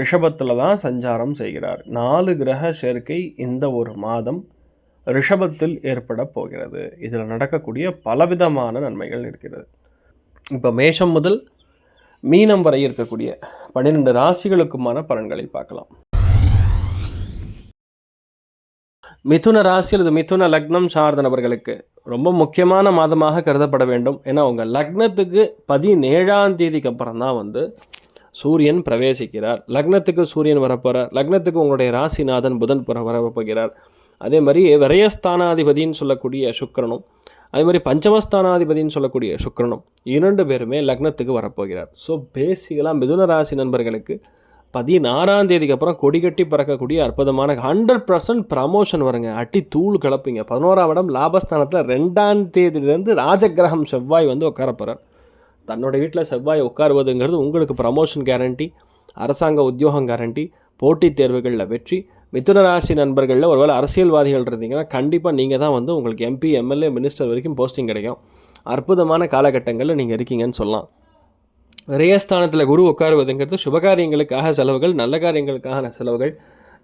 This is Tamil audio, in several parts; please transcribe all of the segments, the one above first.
ரிஷபத்தில் தான் சஞ்சாரம் செய்கிறார். நாலு கிரக சேர்க்கை இந்த ஒரு மாதம் ரிஷபத்தில் ஏற்பட போகிறது. இதில் நடக்கக்கூடிய பலவிதமான நன்மைகள் இருக்கிறது. இப்போ மேஷம் முதல் மீனம் வரை இருக்கக்கூடிய பன்னிரெண்டு ராசிகளுக்குமான பலன்களை பார்க்கலாம். மிதுன ராசி அல்லது மிதுன லக்னம் சார்ந்த நபர்களுக்கு ரொம்ப முக்கியமான மாதமாக கருதப்பட வேண்டும். ஏன்னா உங்கள் லக்னத்துக்கு பதினேழாம் தேதிக்கு அப்புறம் தான் வந்து சூரியன் பிரவேசிக்கிறார். லக்னத்துக்கு சூரியன் வரப்போகிறார் லக்னத்துக்கு உங்களுடைய ராசிநாதன் புதன் புற வரப்போகிறார். அதே மாதிரி விரயஸ்தானாதிபதின்னு சொல்லக்கூடிய சுக்கரனும் அதே மாதிரி பஞ்சமஸ்தானாதிபதின்னு சொல்லக்கூடிய சுக்கரனும் இரண்டு பேருமே லக்னத்துக்கு வரப்போகிறார். ஸோ பேசிக்கலாம் மிதுன ராசி நண்பர்களுக்கு பதினாறாம் தேதிக்கு அப்புறம் கொடி கட்டி பறக்கக்கூடிய அற்புதமான ஹண்ட்ரட் பர்சன்ட் ப்ரமோஷன் வருங்க. அட்டி தூள் கலப்பீங்க. பதினோராம் இடம் லாபஸ்தானத்தில் ரெண்டாம் தேதியிலேருந்து ராஜகிரகம் செவ்வாய் வந்து உட்காரப்போகிறார் தன்னோட வீட்டில் செவ்வாய் உட்காருவதுங்கிறது உங்களுக்கு ப்ரமோஷன் கேரண்டி அரசாங்க உத்தியோகம் கேரண்டி போட்டித் தேர்வுகளில் வெற்றி. மிதுன ராசி நண்பர்களில் ஒருவேளை அரசியல்வாதிகள் இருந்தீங்கன்னா கண்டிப்பாக நீங்கள் தான் வந்து உங்களுக்கு எம்பி எம்எல்ஏ மினிஸ்டர் வரைக்கும் போஸ்டிங் கிடைக்கும். அற்புதமான காலகட்டங்களில் நீங்கள் இருக்கீங்கன்னு சொல்லலாம். விரயஸ்தானத்தில் குரு உட்காருவதுங்கிறது சுபகாரியங்களுக்காக செலவுகள் நல்ல காரியங்களுக்கான செலவுகள்.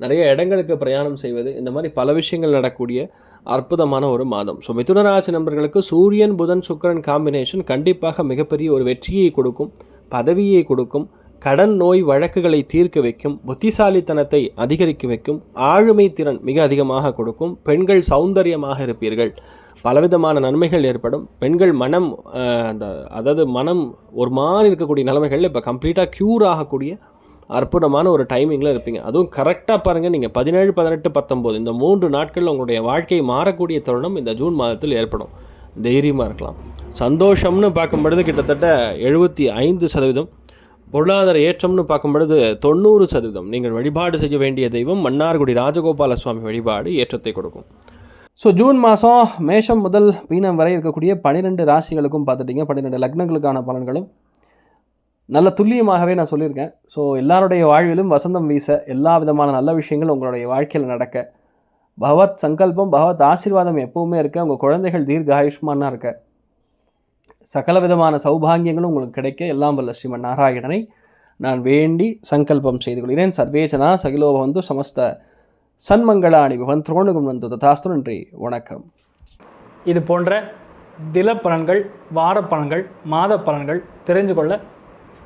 நிறைய இடங்களுக்கு பிரயாணம் செய்வது இந்த மாதிரி பல விஷயங்கள் நடக்கூடிய அற்புதமான ஒரு மாதம். ஸோ மிதுனராசி நண்பர்களுக்கு சூரியன் புதன் சுக்கிரன் காம்பினேஷன் கண்டிப்பாக மிகப்பெரிய ஒரு வெற்றியை கொடுக்கும் பதவியை கொடுக்கும் கடன் நோய் வழக்குகளை தீர்க்க வைக்கும் புத்திசாலித்தனத்தை அதிகரிக்க வைக்கும் ஆளுமை திறன் மிக அதிகமாக கொடுக்கும் பெண்கள் சௌந்தரியமாக இருப்பீர்கள். பலவிதமான நன்மைகள் ஏற்படும். பெண்கள் மனம் அந்த அதாவது மனம் ஒரு மாதிரி இருக்கக்கூடிய நிலைமைகள் இப்போ கம்ப்ளீட்டாக க்யூர் ஆகக்கூடிய அற்புதமான ஒரு டைமிங்கில் இருப்பீங்க. அதுவும் கரெக்டாக பாருங்கள் நீங்கள் பதினேழு பதினெட்டு பத்தொம்போது இந்த மூன்று நாட்களில் உங்களுடைய வாழ்க்கை மாறக்கூடிய தருணம் இந்த ஜூன் மாதத்தில் ஏற்படும். தைரியமாக இருக்கலாம். சந்தோஷம்னு பார்க்கும் பொழுது கிட்டத்தட்ட எழுபத்தி ஐந்து சதவீதம். பொருளாதார ஏற்றம்னு பார்க்கும் பொழுது தொண்ணூறு சதவீதம். நீங்கள் வழிபாடு செய்ய வேண்டிய தெய்வம் மன்னார்குடி ராஜகோபால சுவாமி வழிபாடு ஏற்றத்தை கொடுக்கும். ஸோ ஜூன் மாதம் மேஷம் முதல் மீனம் வரை இருக்கக்கூடிய பன்னிரெண்டு ராசிகளுக்கும் பார்த்துட்டிங்க. பன்னிரெண்டு லக்னங்களுக்கான பலன்களும் நல்ல துல்லியமாகவே நான் சொல்லியிருக்கேன். ஸோ எல்லாருடைய வாழ்விலும் வசந்தம் வீச எல்லா விதமான நல்ல விஷயங்களும் உங்களுடைய வாழ்க்கையில் நடக்க பகவத் சங்கல்பம் பகவத் ஆசீர்வாதம் எப்பவுமே இருக்க உங்கள் குழந்தைகள் தீர்க்க ஆயுஷ்மானாக இருக்க சகல விதமான சௌபாகியங்களும் உங்களுக்கு கிடைக்க. எல்லாம் வல்ல ஸ்ரீமன் நாராயணனை நான் வேண்டி சங்கல்பம் செய்து கொள்கிறேன். சர்வேஜனா சகிலோபவந்து சமஸ்த சன்மங்களாணி பவன் துரோணுகம் வந்து ததாஸ்து நன்றி. வணக்கம். இது போன்ற தில பலன்கள் வார பலன்கள் மாத பலன்கள் தெரிஞ்சு கொள்ள